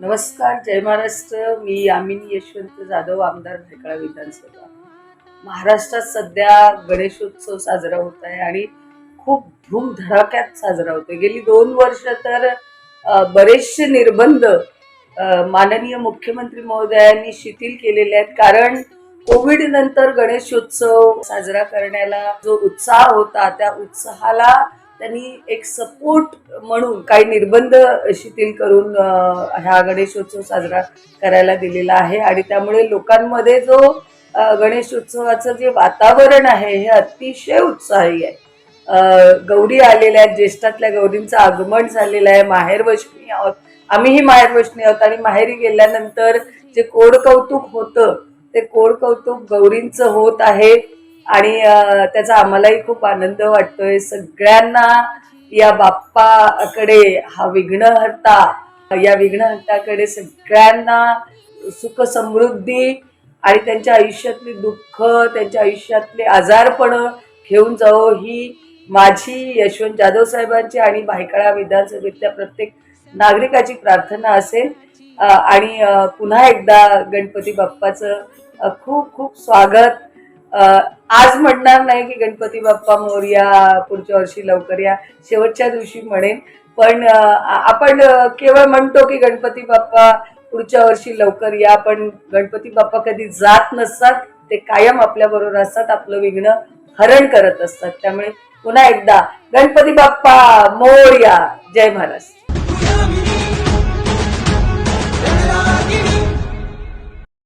नमस्कार जय महाराष्ट्र. मी यामिनी यशवंत जाधव आमदार भायखळा विधानसभा. महाराष्ट्रात सध्या गणेशोत्सव साजरा होत आहे आणि खूप धूमधडाक्यात साजरा होतोय गेली दोन वर्ष तर बरेचसे निर्बंध माननीय मुख्यमंत्री महोदयांनी शिथिल केलेले आहेत. कारण कोविड नंतर गणेशोत्सव साजरा करण्याला जो उत्साह होता त्या उत्साहाला त्यांनी एक सपोर्ट म्हणून काही निर्बंध शिथिल करून हा गणेशोत्सव साजरा करायला दिलेला आहे. आणि त्यामुळे लोकांमध्ये जो गणेशोत्सवाचं जे वातावरण आहे हे अतिशय उत्साही आहे. गौरी आलेल्या आहेत ज्येष्ठातल्या गौरींचं आगमन झालेलं आहे. माहेर वशनी आहोत. आम्हीही माहेर वशनी आहोत आणि माहेरी गेल्यानंतर जे कोड कौतुक होतं ते कोड कौतुक गौरींचं होत आहे. आणि त्याचा आम्हालाही खूप आनंद वाटतोय. सगळ्यांना या बाप्पाकडे हा विघ्नहर्ता या विघ्नहर्ताकडे सगळ्यांना सुख समृद्धी आणि त्यांच्या आयुष्यातली दुःख त्यांच्या आयुष्यातले आजारपण घेऊन जावो ही माझी यशवंत जाधव साहेबांची आणि भायखळा विधानसभेतल्या प्रत्येक नागरिकाची प्रार्थना असेल. आणि पुन्हा एकदा गणपती बाप्पाचं खूप खूप स्वागत. आज म्हणणार नाही की गणपती बाप्पा मोरया पुढच्या वर्षी लवकर या. शेवटच्या दिवशी म्हणेन. पण आपण केवळ म्हणतो की गणपती बाप्पा पुढच्या वर्षी लवकर या पण गणपती बाप्पा कधी जात नसतात ते कायम आपल्या बरोबर असतात आपलं विघ्न हरण करत असतात. त्यामुळे पुन्हा एकदा गणपती बाप्पा मोरया जय महाराष्ट्र.